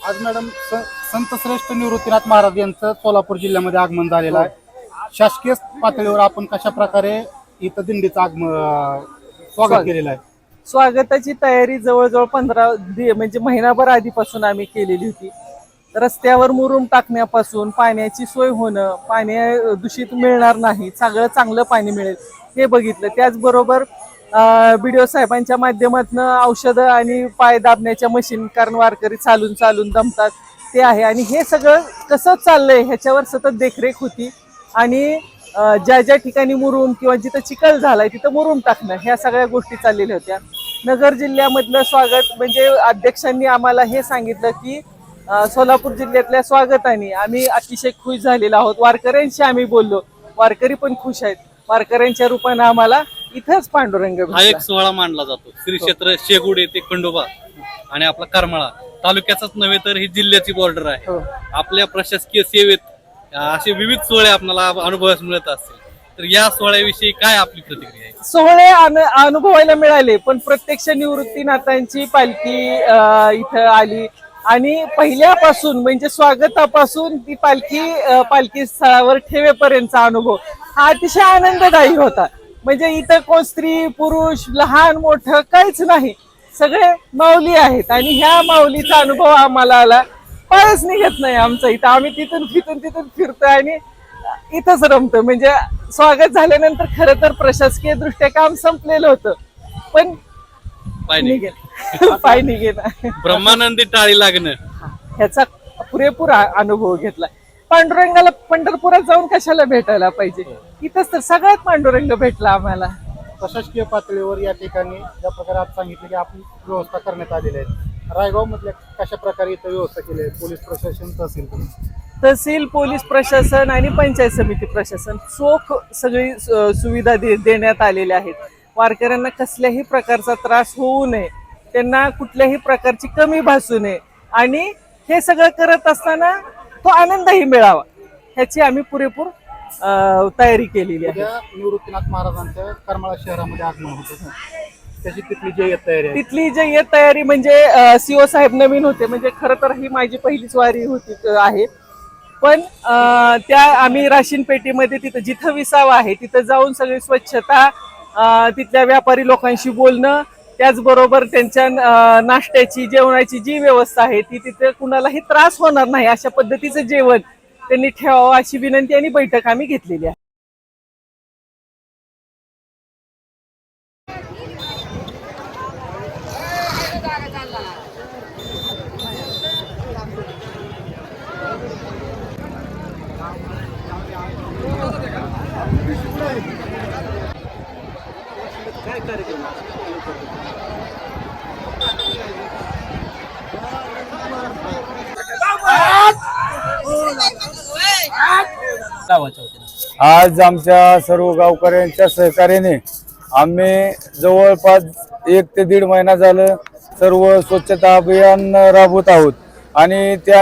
आज मॅडम संत श्रेष्ठ निवृत्तीनाथ महाराज यांचं सोलापूर जिल्ह्यामध्ये आगमन झालेलं आहे. शासकीय पातळीवर आपण कशा प्रकारे इथं दिंडीचं आगमन स्वागत केलेलं आहे? स्वागताची तयारी जवळजवळ पंधरा दि- म्हणजे महिनाभर आधीपासून आम्ही केलेली होती. रस्त्यावर मुरुम टाकण्यापासून पाण्याची सोय होणं पाणी दूषित मिळणार नाही सगळं चांगलं पाणी मिळेल हे बघितलं. त्याचबरोबर बी डी ओ साहेबांच्या माध्यमातून औषधं आणि पाय दाबण्याच्या मशीन कारण वारकरी चालून चालून दमतात ते आहे. आणि हे सगळं कसं चाललंय ह्याच्यावर सतत देखरेख होती. आणि ज्या ज्या ठिकाणी मुरुम किंवा जिथं चिखल झालाय तिथं मुरुम टाकणं ह्या सगळ्या गोष्टी चाललेल्या होत्या. नगर जिल्ह्यामधलं स्वागत म्हणजे अध्यक्षांनी आम्हाला हे सांगितलं की सोलापूर जिल्ह्यातल्या स्वागताने आम्ही अतिशय खुश झालेलो आहोत. वारकऱ्यांशी आम्ही बोललो. वारकरी पण खुश आहेत. वारकऱ्यांच्या रूपानं आम्हाला इथंच पांडुरंग हा भेटला. एक सोहळा मानला जातो. श्री क्षेत्र शेगुड येथे खंडोबा आणि आपला करमाळा. तालुक्याचाच नव्हे तर ही जिल्ह्याची बॉर्डर आहे. हो. आपल्या प्रशासकीय सेवेत असे विविध सोहळे आपल्याला अनुभवास मिळत असतील. तर या सोहळ्याविषयी काय आपली प्रतिक्रिया आहे? सोहळे अनु- अनुभवायला मिळाले पण प्रत्यक्ष निवृत्तीनाथांची पालखी अ, इथं आली. आणि पहिल्यापासून म्हणजे स्वागतापासून ती पालखी पालखी स्थळावर ठेवेपर्यंतचा अनुभव हा अतिशय आनंददायी होता. म्हणजे इथं कोण स्त्री पुरुष लहान मोठं काहीच नाही. सगळे माऊली आहेत आणि ह्या माऊलीचा अनुभव आम्हाला आला. पायच निघत नाही आमचा इथं. आम्ही तिथून तिथून तिथून फिरतो आणि इथंच रमतो म्हणजे स्वागत झाल्यानंतर खरं तर प्रशासकीय दृष्ट्या काम संपलेलं होतं. पण निघेल. पाय निघेल ब्रह्मानंदी टाळी लागणं. ह्याचा पुरेपूर अनुभव घेतला पांडुरंगाला पंढरपुरात जाऊन कशाला भेटायला पाहिजे? इथंच तर सगळ्यात पांडुरंग भेटला आम्हाला. प्रशासकीय पातळीवर या ठिकाणी ज्या प्रकारे आज सांगितलं की आपली व्यवस्था करण्यात आलेली आहे. रायगाव मधल्या कशा प्रकारे इथं व्यवस्था केली आहे? पोलीस प्रशासन तहसील तहसील पोलीस प्रशासन आणि पंचायत समिती प्रशासन चोख सगळी सुविधा दे देण्यात आलेल्या आहेत. वारकऱ्यांना कसल्याही प्रकारचा त्रास होऊ नये. त्यांना कुठल्याही प्रकारची कमी भासू नये. आणि हे सगळं करत असताना तो आनंदही मिळावा. ह्याची आम्ही पुरेपूर तयारी केलेली आहे. निवृत्तीनाथ महाराजांच्या करमाळा शहरामध्ये आगमन होतं. त्याची तिथली जी तयारी तिथली जे ये तयारी म्हणजे सीओ साहेब नवीन होते. म्हणजे खरं तर ही माझी पहिलीच वारी होती आहे. पण त्या आम्ही राशीन पेटीमध्ये तिथं जिथं विसावा आहे तिथं जाऊन सगळी स्वच्छता तिथल्या व्यापारी लोकांशी बोलणं त्याचबरोबर त्यांच्या नाश्त्याची जेवणाची जी व्यवस्था आहे ती तिथे कुणालाही त्रास होणार नाही अशा पद्धतीचं जेवण त्यांनी ठेवावं अशी विनंती आणि बैठक आम्ही घेतलेली आहे. आज आमच्या सर्व गावकऱ्यांच्या सहकार्याने आम्ही जवळपास एक ते दीड महिना झालं सर्व स्वच्छता अभियान राबवत आहोत. आणि त्या